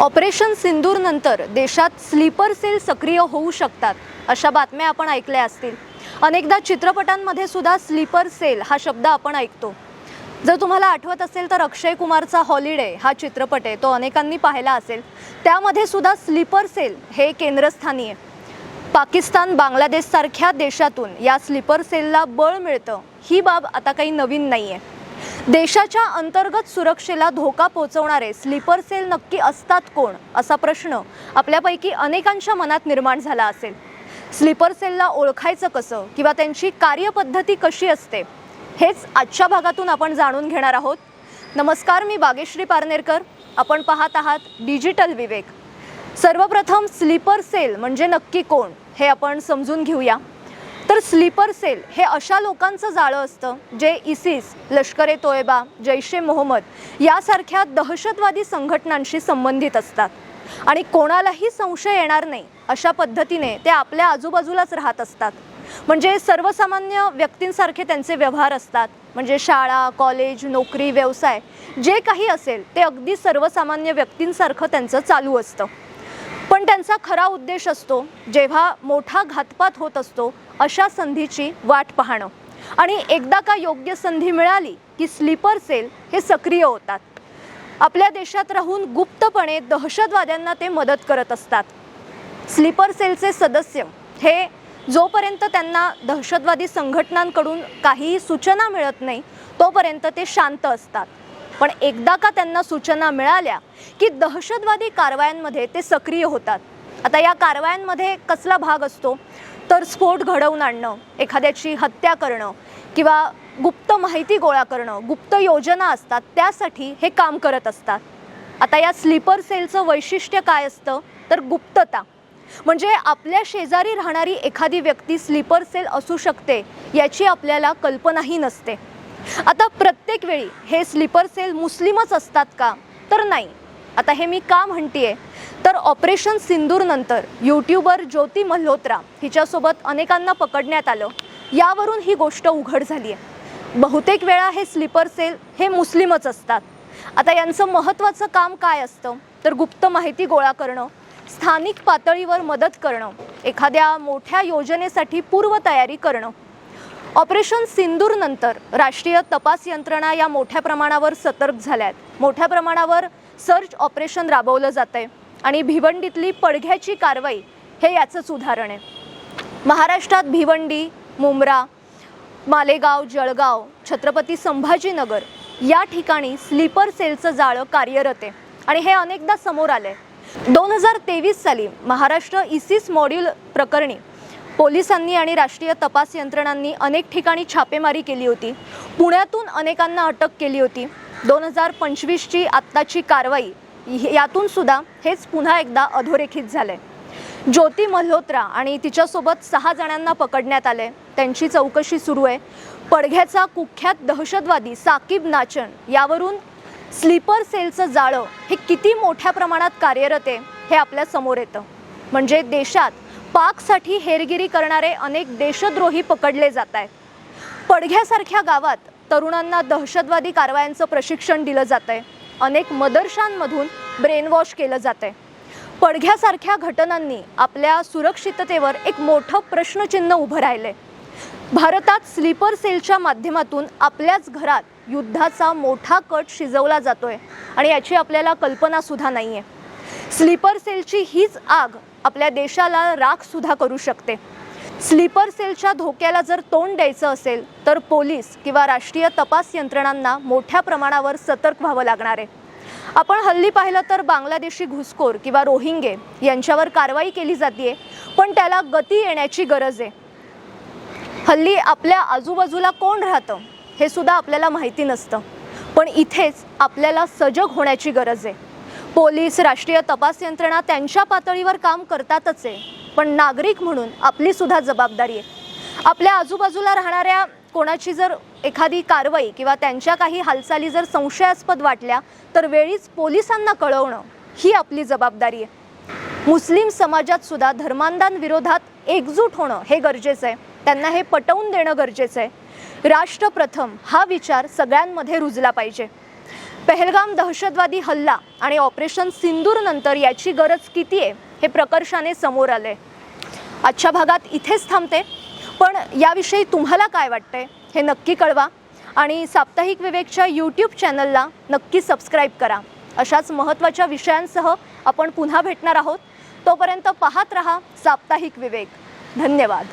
Operation सिंदूरनंतर देशात sleeper sale सक्रिय होऊ शकतात अशा बातम्या आपण ऐकल्या असतील. अनेकदा चित्रपटांमध्ये सुद्धा स्लीपर सेल हा शब्द आपण ऐकतो. जर तुम्हाला आठवत असेल तर अक्षय कुमारचा हॉलिडे हा चित्रपट आहे तो अनेकांनी पाहिला असेल. त्यामध्ये सुद्धा स्लीपर सेल हे केंद्रस्थानी आहे. पाकिस्तान बांगलादेशसारख्या देशातून या स्लीपर सेलला बळ मिळतं ही बाब आता काही नवीन नाही आहे देशाच्या अंतर्गत सुरक्षेला धोका पोहोचवणारे स्लीपर सेल नक्की असतात कोण? असा प्रश्न आपल्यापैकी अनेकांच्या मनात निर्माण झाला असेल. स्लीपर सेलला ओळखायचं कसं किंवा त्यांची कार्यपद्धती कशी असते हेच आजच्या भागातून आपण जाणून घेणार आहोत. नमस्कार मी बागेश्री पारनेरकर. आपण पाहत आहात डिजिटल विवेक. सर्वप्रथम स्लीपर सेल म्हणजे नक्की कोण हे आपण समजून घेऊया. तर स्लीपर सेल हे अशा लोकांचं जाळं असतं जे इसिस लष्कर ए तोयबा जैश ए मोहम्मद यासारख्या दहशतवादी संघटनांशी संबंधित असतात. आणि कोणालाही संशय येणार नाही अशा पद्धतीने ते आपल्या आजूबाजूलाच राहत असतात. म्हणजे सर्वसामान्य व्यक्तींसारखे त्यांचे व्यवहार असतात. म्हणजे शाळा कॉलेज नोकरी व्यवसाय जे काही असेल ते अगदी सर्वसामान्य व्यक्तींसारखं त्यांचं चालू असतं. पण त्यांचा खरा उद्देश असतो जेव्हा मोठा घातपात होत असतो अशा संधीची वाट पाहणं. आणि एकदा का योग्य संधी मिळाली की स्लीपर सेल हे सक्रिय होतात. आपल्या देशात राहून गुप्तपणे दहशतवाद्यांना ते मदत करत असतात. स्लीपर सेलचे सदस्य हे जोपर्यंत त्यांना दहशतवादी संघटनांकडून काहीही सूचना मिळत नाही तोपर्यंत ते शांत असतात. पण एकदा का त्यांना सूचना मिळाल्या की दहशतवादी कारवायांमध्ये ते सक्रिय होतात. आता या कारवायांमध्ये कसला भाग असतो? तर स्फोट घडवून आणणं एखाद्याची हत्या करणं किंवा गुप्त माहिती गोळा करणं गुप्त योजना असतात त्यासाठी हे काम करत असतात. आता या स्लीपर सेलचं वैशिष्ट्य काय असतं? तर गुप्तता. म्हणजे आपल्या शेजारी राहणारी एखादी व्यक्ती स्लीपर सेल असू शकते याची आपल्याला कल्पनाही नसते. आता प्रत्येक वेळी हे स्लीपर सेल मुस्लिमच असतात का? तर नाही. आता हे मी का म्हणतीये? तर ऑपरेशन सिंदूरनंतर यूट्यूबर ज्योती मल्होत्रा हिच्यासोबत अनेकांना पकडण्यात आलं. यावरून ही गोष्ट उघड झाली आहे बहुतेक वेळा हे स्लीपर सेल हे मुस्लिमच असतात. आता यांचं महत्त्वाचं काम काय असतं? तर गुप्त माहिती गोळा करणं स्थानिक पातळीवर मदत करणं एखाद्या मोठ्या योजनेसाठी पूर्वतयारी करणं. ऑपरेशन सिंदूरनंतर राष्ट्रीय तपास यंत्रणा या मोठ्या प्रमाणावर सतर्क झाल्या आहेत मोठ्या प्रमाणावर सर्च ऑपरेशन राबवलं जात आहे आणि भिवंडीतली पडघ्याची कारवाई हे याचंच उदाहरण आहे. महाराष्ट्रात भिवंडी मुंब्रा मालेगाव जळगाव छत्रपती संभाजीनगर या ठिकाणी स्लीपर सेलचं जाळं कार्यरत आहे आणि हे अनेकदा समोर आलंय. दोन हजार तेवीस साली महाराष्ट्र इसिस मॉड्यूल प्रकरणी पोलिसांनी आणि राष्ट्रीय तपास यंत्रणांनी अनेक ठिकाणी छापेमारी केली होती. पुण्यातून अनेकांना अटक केली होती. दोन हजार पंचवीसची आत्ताची कारवाई यातून सुद्धा हेच पुन्हा एकदा अधोरेखित झाले ज्योती मल्होत्रा आणि तिच्यासोबत सहा जणांना पकडण्यात आले त्यांची चौकशी सुरू आहे. पडघ्याचा कुख्यात दहशतवादी साकीब नाचन यावरून स्लीपर सेलचं जाळं हे किती मोठ्या प्रमाणात कार्यरत आहे हे आपल्यासमोर येतं. म्हणजे देशात पाकसाठी हेरगिरी करणारे अनेक देशद्रोही पकडले जात आहेत. पडघ्यासारख्या गावात तरुणांना दहशतवादी कारवायांचं प्रशिक्षण दिलं जात आहे अनेक मदरशांमधून ब्रेनवॉश केलं जात आहे पडघ्यासारख्या घटनांनी आपल्या सुरक्षिततेवर एक मोठं प्रश्नचिन्ह उभं राहिलंय. भारतात स्लीपर सेलच्या माध्यमातून आपल्याच घरात युद्धाचा मोठा कट शिजवला जातोय आणि याची आपल्याला कल्पनासुद्धा नाही आहे स्लीपर सेलची हीच आग आपल्या देशाला राख सुद्धा करू शकते. स्लीपर सेलच्या धोक्याला जर तोंड द्यायचं असेल तर पोलीस किंवा राष्ट्रीय तपास यंत्रणांना मोठ्या प्रमाणावर सतर्क व्हावं लागणार आहे. आपण हल्ली पाहिलं तर बांगलादेशी घुसखोर किंवा रोहिंगे यांच्यावर कारवाई केली जाते पण त्याला गती येण्याची गरज आहे. हल्ली आपल्या आजूबाजूला कोण राहतं हे सुद्धा आपल्याला माहिती नसतं. पण इथेच आपल्याला सजग होण्याची गरज आहे. पोलीस राष्ट्रीय तपास यंत्रणा त्यांच्या पातळीवर काम करतातच आहे. पण नागरिक म्हणून आपली सुद्धा जबाबदारी आहे. आपल्या आजूबाजूला राहणाऱ्या कोणाची जर एखादी कारवाई किंवा त्यांच्या काही हालचाली जर संशयास्पद वाटल्या तर वेळीच पोलिसांना कळवणं ही आपली जबाबदारी आहे. मुस्लिम समाजात सुद्धा धर्मांधांविरोधात एकजूट होणं हे गरजेचं आहे. त्यांना हे पटवून देणं गरजेचं आहे. राष्ट्रप्रथम हा विचार सगळ्यांमध्ये रुजला पाहिजे. पहलगाम दहशतवादी हल्ला आणि ऑपरेशन सिंदूर नंतर याची गरज किती आहे हे प्रकर्षाने समोर आले आजच्या भागात इथेच थांबते पण याविषयी तुम्हाला काय वाटतंय हे नक्की कळवा आणि साप्ताहिक विवेकच्या यूट्यूब चॅनलला नक्की सबस्क्राईब करा. अशाच महत्त्वाच्या विषयांसह आपण पुन्हा भेटणार आहोत. तोपर्यंत पाहत रहा साप्ताहिक विवेक. धन्यवाद.